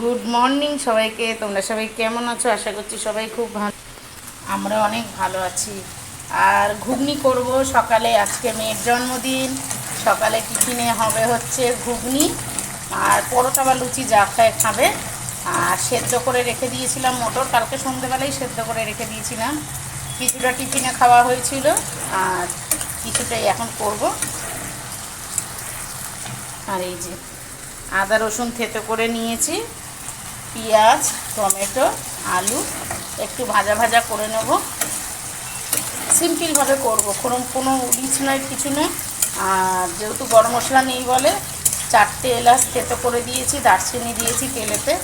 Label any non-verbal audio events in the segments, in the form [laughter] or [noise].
Good morning সবাইকে। তোমরা সবাই কেমন আছো? আশা করছি সবাই খুব ভালো। আমরা অনেক ভালো আছি। আর ঘুগনি করব সকালে। আজকে মেয়ের জন্মদিন। সকালে টিফিনে হবে হচ্ছে ঘুগনি আর পরোটা বা লুচি যা খায় খাবে। আর সেদ্ধ করে রেখে দিয়েছিলাম মটর। কালকে সন্ধ্যেবেলায় সেদ্ধ করে রেখে দিয়েছিলাম। কিছুটা টিফিনে খাওয়া হয়েছিল। আর কিছুটাই এখন করব। আর এই যে আদা রসুন থেতো করে নিয়েছি। পেঁয়াজ, টমেটো, আলু একটু ভাজা ভাজা করে নেব। সিম্পলভাবে করব, কোনো কোনো রিচ নয়, কিছু নয়। আর যেহেতু গরম মশলা নেই বলে, চারটে এলাচ থেতো করে দিয়েছি, দারচিনি দিয়েছি তেলেতে।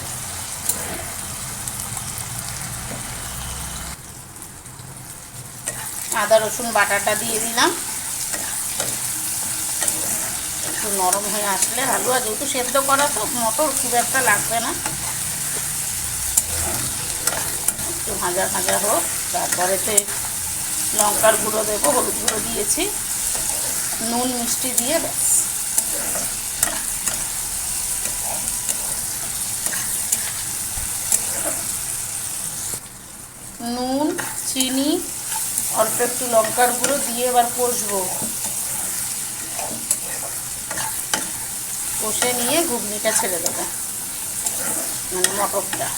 আদা, রসুন, বাটাটা দিয়ে দিলাম। একটু নরম হয়ে আসলে আর যেহেতু সেদ্ধ করা তো মটর খুব একটা লাগবে না একটু ভাজা ভাজা হোক তারপরেতে লঙ্কার গুঁড়ো দেবো, হলুদ গুঁড়ো দিয়েছি, নুন মিষ্টি দিয়ে ব্যাস। নুন, চিনি, অল্প একটু লঙ্কার গুঁড়ো দিয়ে এবার কষবো। কষে নিয়ে ঘুগনিটা ছেড়ে দেবো মানে মটরটা।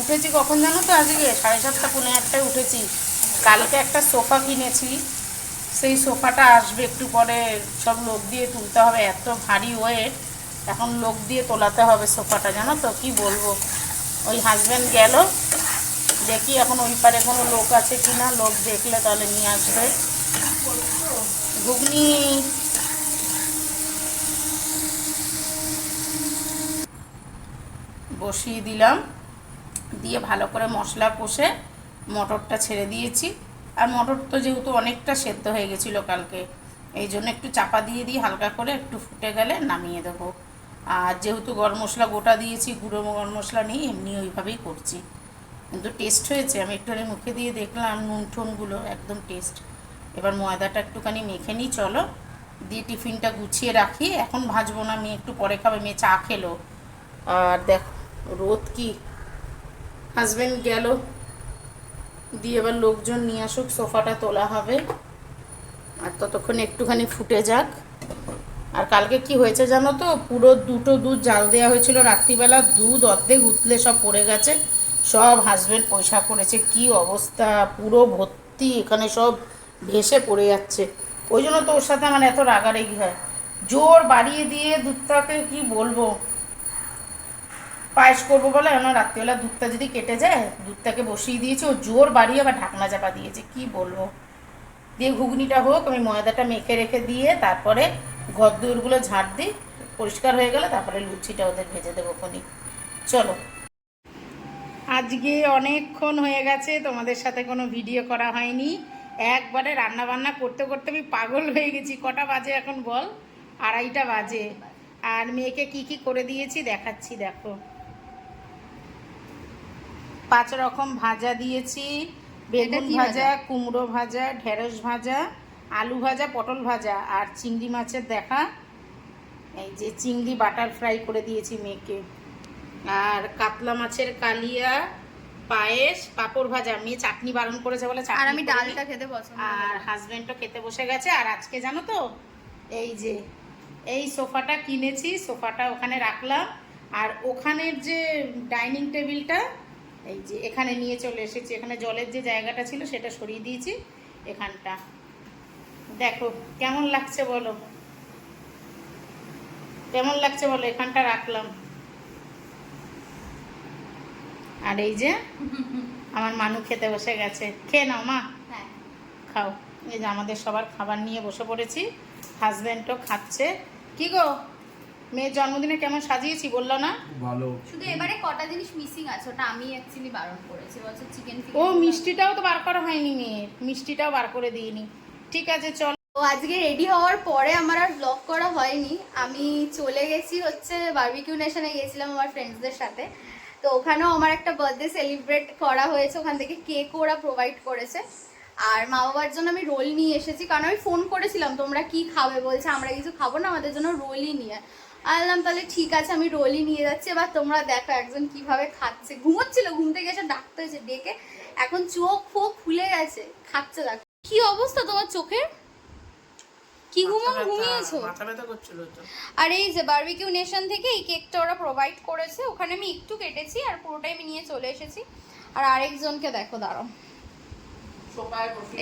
উঠেছি কখন জানো তো আজকে? সাড়ে সাতটা পনেরো আটটায় উঠেছি। কালকে একটা সোফা কিনেছি। সেই সোফাটা আসবে একটু পরে। সব লোক দিয়ে তুলতে হবে। এত ভারী ওয়েট এখন লোক দিয়ে তোলাতে হবে সোফাটা, জানো তো? কি বলব? ওই হাজব্যান্ড গেল। দেখি এখন ওই পারে কোনো লোক আছে কি না লোক দেখলে তাহলে নিয়ে আসবে। ঘুগনি। বসিয়ে দিলাম। দিয়ে ভালো করে মশলা কষে মটরটা ছেড়ে দিয়েছি। আর মটর তো যেহেতু অনেকটা সেদ্ধ হয়ে গেছিল কালকে, এই জন্য একটু চাপা দিয়ে দিই, হালকা করে একটু ফুটে গেলে নামিয়ে দেবো। আর যেহেতু গরম মশলা গোটা দিয়েছি, গুঁড়ো গরম মশলা নেই, এমনি ওইভাবেই করছি। কিন্তু টেস্ট হয়েছে, আমি একটুখানি মুখে দিয়ে দেখলাম নুন ঠুনগুলো, একদম টেস্ট এবার ময়দাটা একটুখানি মেখে নিই, চলো। দিয়ে টিফিনটা গুছিয়ে রাখি, এখন ভাজবো না, মেয়ে একটু পরে খাবে, মেয়ে চা খেলো। আর দেখ, রোদ কি হাজব্যান্ড গেল। দিয়ে এবার লোকজন নিয়ে আসুক, সোফাটা তোলা হবে। আর ততক্ষণ একটুখানি ফুটে যাক। আর কালকে কি হয়েছে জানো তো? পুরো দুটো দুধ জাল দেওয়া হয়েছিল রাত্রিবেলা। দুধ অর্ধেক উতলে সব পড়ে গেছে। সব হাজব্যান্ড পয়সা করেছে। কি অবস্থা? পুরো ভর্তি। এখানে সব ভেসে পড়ে যাচ্ছে। ওই জন্য তো ওর সাথে আমার এত রাগারাগি হয়। জোর বাড়িয়ে দিয়ে দুধটাকে কি বলব? পায়েস করব বলে? আমার রাত্রিবেলা দুধটা যদি কেটে যায়, দুধটাকে বসিয়ে দিয়েছি, ও জোর বাড়িয়ে আবার ঢাকনা চাপা দিয়েছে। কি বলব? দিয়ে ঘুগনিটা হোক, আমি ময়দাটা মেখে রেখে দিয়ে তারপরে ঘর দুয়ারগুলো ঝাড় দিই, পরিষ্কার হয়ে গেলে তারপরে লুচিটা ওদের ভেজে দেবো খনি চলো। আজকে অনেকক্ষণ হয়ে গেছে, তোমাদের সাথে কোনো ভিডিও করা হয়নি। একবারে রান্না বান্না করতে করতে আমি পাগল হয়ে গেছি। কটা বাজে এখন বল? আড়াইটা বাজে। আর মেয়েকে কি কি করে দিয়েছি দেখাচ্ছি, দেখো। পাঁচ রকম ভাজা দিয়েছি। বেগুন ভাজা কুমড়ো ভাজা ঢেঁড়স ভাজা আলু ভাজা পটল ভাজা আর চিংড়ি মাছের দেখা। এই যে চিংড়ি বাটার ফ্রাই করে দিয়েছি মেয়েকে। আর কাতলা মাছের কালিয়া পায়েস পাঁপড় ভাজা। মেয়ে চাটনি বারণ করেছে বলে আর আমি। ডালটা খেতে পছন্দ আর। হাজবেন্ডও খেতে বসে গেছে। আর আজকে জানো তো এই যে এই সোফাটা কিনেছি। সোফাটা ওখানে রাখলাম। আর ওখানের যে ডাইনিং টেবিলটা এই যে এখানে নিয়ে চলে এসেছি। এখানে জলের যে জায়গাটা ছিল সেটা সরিয়ে দিয়েছি এখানটা। দেখো কেমন লাগছে বলো? কেমন লাগছে বলো? এখানটা রাখলাম। আর এই যে আমার মানু খেতে বসে গেছে। খেয়ে নাও মা। হ্যাঁ। খাও। এই যে আমাদের সবার খাবার নিয়ে বসে পড়েছি। হাজব্যান্ডও খাচ্ছে। কি গো? মেয়ের জন্মদিনে কেমন সাজিয়েছি বলল না? ভালো। শুধু এবারে কটা জিনিস মিসিং আছে ওটা আমি অ্যাকচুয়ালি বারণ করেছি বলছে চিকেন ও মিষ্টিটাও তো বার করা হয়নি মেয়ের মিষ্টিটাও বার করে দিইনি। ঠিক আছে চল। তো আজকে রেডি হওয়ার পরে আমার আর ব্লগ করা হয়নি। আমি চলে গেছি হচ্ছে বারবিকিউ নেশনে গেছিলাম আমার ফ্রেন্ডসদের সাথে। তো ওখানেও আমার একটা বার্থডে সেলিব্রেট করা হয়েছে ওখান থেকে কেক ওরা প্রোভাইড করেছে। আর মা বাবার জন্য আমি রোল নিয়ে এসেছি কারণ আমি ফোন করেছিলাম তোমরা কি খাবে? বলছে আমরা কিছু খাব না আমাদের জন্য রোলই নিয়ে। আনলাম তাহলে ঠিক আছে আমি রোলই নিয়ে যাচ্ছি এবার তোমরা দেখো একজন কীভাবে খাচ্ছে। ঘুমোচ্ছিল ঘুম থেকে এসে ডাকতে হয়েছে ডেকে এখন চোখ ফোক খুলে গেছে খাচ্ছে দেখো। কি অবস্থা তোমার চোখের? কি ঘুমো ঘুমিয়েছো? মাথা ব্যথা করছিল তো। আর এই যে বারবিকিউ নেশন থেকে এই কেকটা ওরা প্রোভাইড করেছে ওখানে আমি একটু কেটেছি আর পুরোটাই আমি নিয়ে চলে এসেছি। আর আরেকজনকে দেখো দাঁড়াও।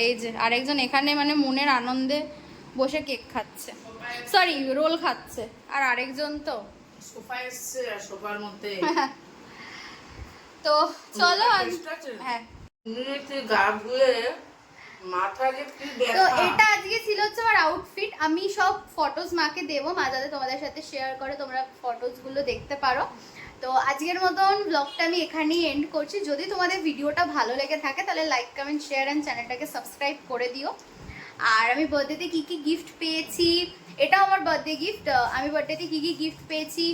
এই যে আরেকজন এখানে মানে মনের আনন্দে বসে কেক খাচ্ছে। সরি রোল খাচ্ছে। আর আরেকজন তো। আর সোফার মধ্যে। [laughs] তো চলো? হ্যাঁ। তো এটা আজকে ছিল হচ্ছে আমার আউটফিট আমি সব ফটোজ মাকে দেবো। মা যাতে তোমাদের সাথে শেয়ার করে তোমরা ফটোজগুলো দেখতে পারো। তো আজকের মতন ব্লগটা আমি এখানেই এন্ড করছি। যদি তোমাদের ভিডিওটা ভালো লেগে থাকে তাহলে লাইক কমেন্ট শেয়ার অ্যান্ড চ্যানেলটাকে সাবস্ক্রাইব করে দিও। আর আমি বার্থডেতে কী কী গিফট পেয়েছি এটাও আমার বার্থডে গিফট আমি বার্থডেতে কী কী গিফট পেয়েছি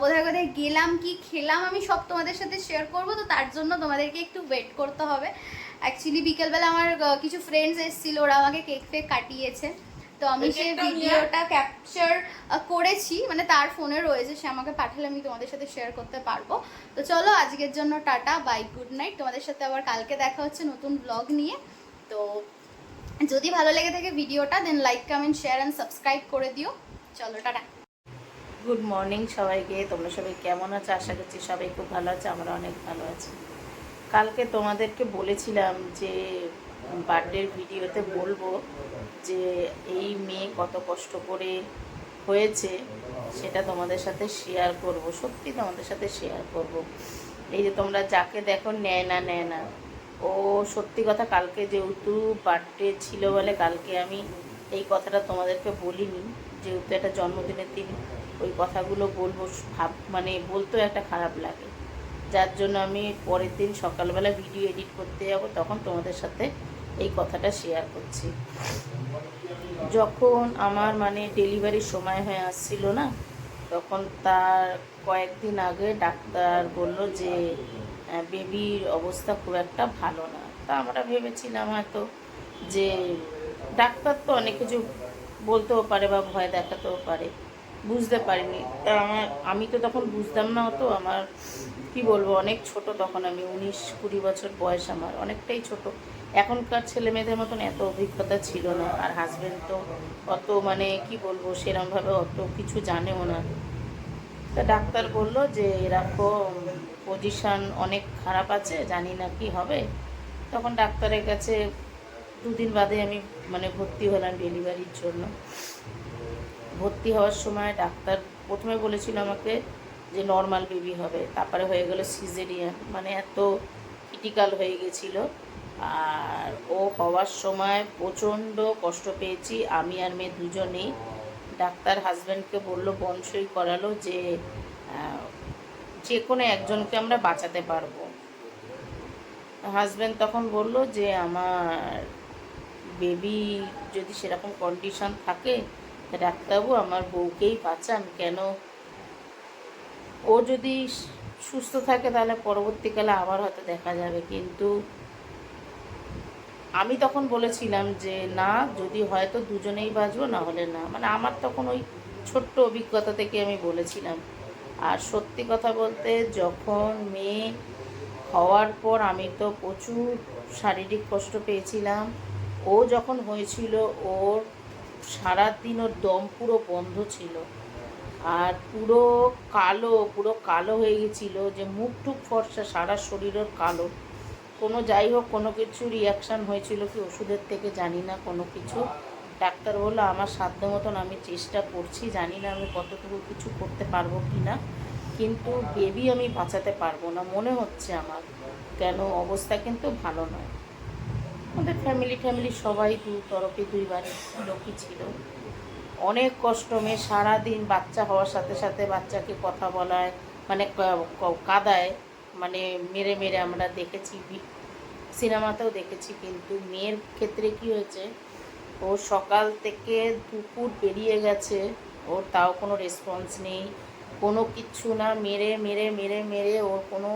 কোথায় কোথায় গেলাম কি খেলাম আমি সব তোমাদের সাথে শেয়ার করব তো তার জন্য তোমাদেরকে একটু ওয়েট করতে হবে। অ্যাকচুয়ালি বিকেলবেলা আমার কিছু ফ্রেন্ডস এসেছিল ওরা আমাকে কেক ফেক কাটিয়েছে তো আমি নিয়ে ভিডিওটা ক্যাপচার করেছি মানে তার ফোনে রয়েছে সে আমাকে পাঠালে আমি তোমাদের সাথে শেয়ার করতে পারব। তো চলো আজকের জন্য টাটা বাই গুড নাইট তোমাদের সাথে আবার কালকে দেখা হচ্ছে নতুন ব্লগ নিয়ে তো যদি ভালো লেগে থাকে ভিডিওটা then like comment share and subscribe করে দিও। চলো, টাটা। গুড মর্নিং সবাইকে, তোমরা সবাই কেমন আছো? আশা করছি সবাই খুব ভালো আছে, আমরা অনেক ভালো আছি। কালকে তোমাদেরকে বলেছিলাম যে, বার্থডের ভিডিওতে বলব যে, এই মেয়ে কত কষ্ট করে হয়েছে, সেটা তোমাদের সাথে শেয়ার করব। সত্যি তোমাদের সাথে শেয়ার করব। এই যে তোমরা যাকে দেখো, নেয় না নেয় না। ও সত্যি কথা কালকে যেহেতু বার্থডে ছিল বলে কালকে আমি এই কথাটা তোমাদেরকে বলিনি। যেহেতু একটা জন্মদিনের দিন, ওই কথাগুলো বলব, ভাব মানে বলতেও একটা খারাপ লাগে। যার জন্য আমি পরের দিন সকালবেলা ভিডিও এডিট করতে যাব, তখন তোমাদের সাথে এই কথাটা শেয়ার করছি। যখন আমার মানে ডেলিভারির সময় হয়ে আসছিল না, তখন তার কয়েকদিন আগে ডাক্তার বলল যে বেবির অবস্থা খুব একটা ভালো না। তা আমরা ভেবেছিলাম হয়তো যে ডাক্তার তো অনেক কিছু বলতেও পারে বা ভয় দেখাতেও পারে, বুঝতে পারিনি। তা আমার, আমি তো তখন বুঝতাম না অত, আমার কি বলব, অনেক ছোট তখন আমি, উনিশ কুড়ি বছর বয়স আমার, অনেকটাই ছোট। এখনকার ছেলে মেয়েদের মতন এত অভিজ্ঞতা ছিল না, আর হাজবেন্ড তো অত মানে কি বলব, সেরমভাবে অত কিছু জানেও না। তা ডাক্তার বলল যে এরকম পজিশন অনেক খারাপ আছে, জানি না কি হবে। তখন ডাক্তারের কাছে দুদিন বাদে আমি মানে ভর্তি হলাম ডেলিভারির জন্য। ভর্তি হওয়ার সময় ডাক্তার প্রথমে বলেছিল আমাকে যে নর্মাল বেবি হবে, তারপরে হয়ে গেল সিজেরিয়ান মানে এত ক্রিটিক্যাল হয়ে গেছিল। আর ও হওয়ার সময় প্রচণ্ড কষ্ট পেয়েছি, আমি আর মেয়ে দুজনেই। ডাক্তার হাজব্যান্ডকে বলল বনসই করালো যে যে কোনো একজনকে আমরা বাঁচাতে পারব। হাজব্যান্ড তখন বলল যে, আমার বেবি যদি সেরকম কন্ডিশন থাকে, ডাক্তারবাবু আমার বউকেই বাঁচান। কেন ও যদি সুস্থ থাকে তাহলে পরবর্তীকালে আবার হয়তো দেখা যাবে। কিন্তু আমি তখন বলেছিলাম যে, না, যদি হয়তো দুজনেই বাঁচবো না হলে না। মানে আমার তখন ওই ছোট্ট অভিজ্ঞতা থেকে আমি বলেছিলাম। আর সত্যি কথা বলতে যখন মেয়ে হওয়ার পর আমি তো প্রচুর শারীরিক কষ্ট পেয়েছিলাম। ও যখন হয়েছিল, ওর সারাদিন ওর দম পুরো বন্ধ ছিল। আর পুরো কালো পুরো কালো হয়ে গেছিল, যে মুখ টুক ফর্সা, সারা শরীরের কালো। কোনো যাই হোক, কোনো কিছু রিয়াকশান হয়েছিল কি ওষুধের থেকে জানি না, কোনো কিছু। ডাক্তার বলল, আমার সাধ্য মতন আমি চেষ্টা করছি, জানি না আমি কতটুকু কিছু করতে পারব কি না, কিন্তু বেবি আমি বাঁচাতে পারব না, মনে হচ্ছে আমার। কেন? অবস্থা কিন্তু ভালো নয়। আমাদের ফ্যামিলি ট্যামিলি সবাই দু তরফে দুইবারে লোকই ছিল। অনেক কষ্ট, মেয়ে সারাদিন বাচ্চা হওয়ার সাথে সাথে বাচ্চাকে কথা বলায় মানে কাদায়। মানে মেরে মেরে আমরা দেখেছি সিনেমাতেও দেখেছি কিন্তু মেয়ের ক্ষেত্রে কি হয়েছে, ও সকাল থেকে দুপুর বেরিয়ে গেছে, ওর তাও কোনো রেসপন্স নেই, কোনো কিচ্ছু না, মেরে মেরে মেরে মেরে ওর কোনো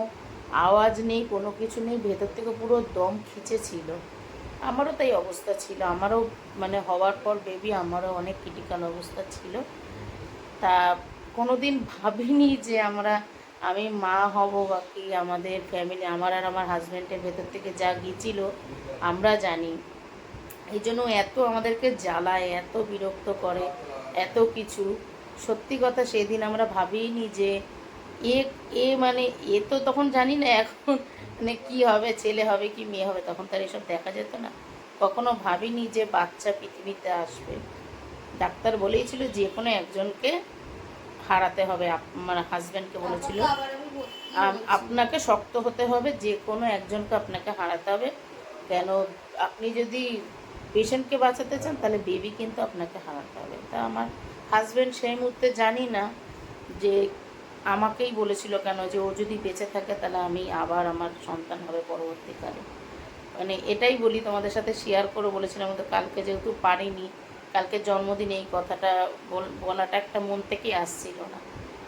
আওয়াজ নেই, কোনো কিছু নেই, ভেতর থেকে পুরো দম খিচেছিল আমারও তাই অবস্থা ছিল, আমারও মানে হওয়ার পর বেবি আমারও অনেক ক্রিটিক্যাল অবস্থা ছিল। তা কোনো দিন ভাবিনি যে আমরা আমি মা হব বা কি আমাদের ফ্যামিলি আমার আর আমার হাজব্যান্ডের ভেতর থেকে যা গিয়েছিল, আমরা জানি। এই জন্য এত আমাদেরকে জ্বালায়, এত বিরক্ত করে, এত কিছু। সত্যি কথা সেদিন আমরা ভাবিনি যে এ এ মানে এ তো তখন জানি না এখন মানে কী হবে, ছেলে হবে কি মেয়ে হবে, তখন তার এসব দেখা যেত না। কখনো ভাবিনি যে বাচ্চা পৃথিবীতে আসবে। ডাক্তার বলেইছিল যে কোনো একজনকে হারাতে হবে আমার হাজব্যান্ডকে বলেছিল। আপনাকে শক্ত হতে হবে, যে কোনো একজনকে আপনাকে হারাতে হবে। কেন আপনি যদি পেশেন্টকে বাঁচাতে চান, তাহলে বেবি কিন্তু আপনাকে হারাতে হবে। তা আমার হাজব্যান্ড সেই মুহূর্তে জানি না যে আমাকেই বলেছিল কেন যে ও যদি বেঁচে থাকে, তাহলে আমি আবার আমার সন্তান হবে পরবর্তীকালে। মানে এটাই বলি, তোমাদের সাথে শেয়ার করে বলেছিলাম তো কালকে যেহেতু পারিনি কালকে জন্মদিনে, এই কথাটা বল- বলাটা একটা মন থেকেই আসছিল না।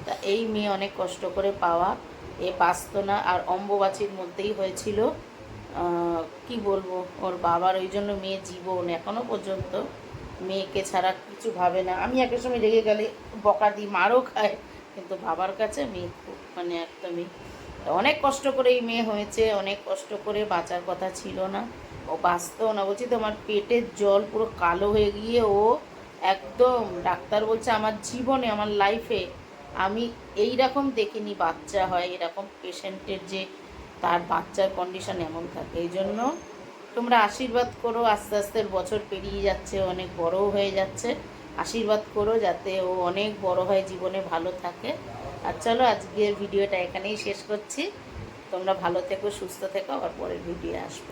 তা এই মেয়ে অনেক কষ্ট করে পাওয়া এ বাঁচত না আর অম্বুবাচীর মধ্যেই হয়েছিল। কি বলব, ওর বাবার ওই জন্য মেয়ে জীবন এখনও পর্যন্ত। মেয়েকে ছাড়া কিছু ভাবে না। আমি একটা সময় রেগে গেলে বকা দিই, মারও খায় কিন্তু বাবার কাছে মেয়ে খুব মানে একদমই অনেক কষ্ট করে এই মেয়ে হয়েছে, অনেক কষ্ট করে বাঁচার কথা ছিল না। বাঁচতেও না, বলছি তোমার পেটের জল পুরো কালো হয়ে গিয়ে ও একদম ডাক্তার বলছে আমার জীবনে, আমার লাইফে আমি এই রকম দেখিনি বাচ্চা হয়, এরকম পেশেন্টের যে তার বাচ্চার কন্ডিশন এমন থাকে। এই জন্য তোমরা আশীর্বাদ করো, আস্তে আস্তে বছর পেরিয়ে যাচ্ছে, অনেক বড়ও হয়ে যাচ্ছে। আশীর্বাদ করো যাতে ও অনেক বড় হয়, জীবনে ভালো থাকে। আর চলো আজকের ভিডিওটা এখানেই শেষ করছি। তোমরা ভালো থেকো, সুস্থ থেকো, আবার পরের ভিডিও আসব।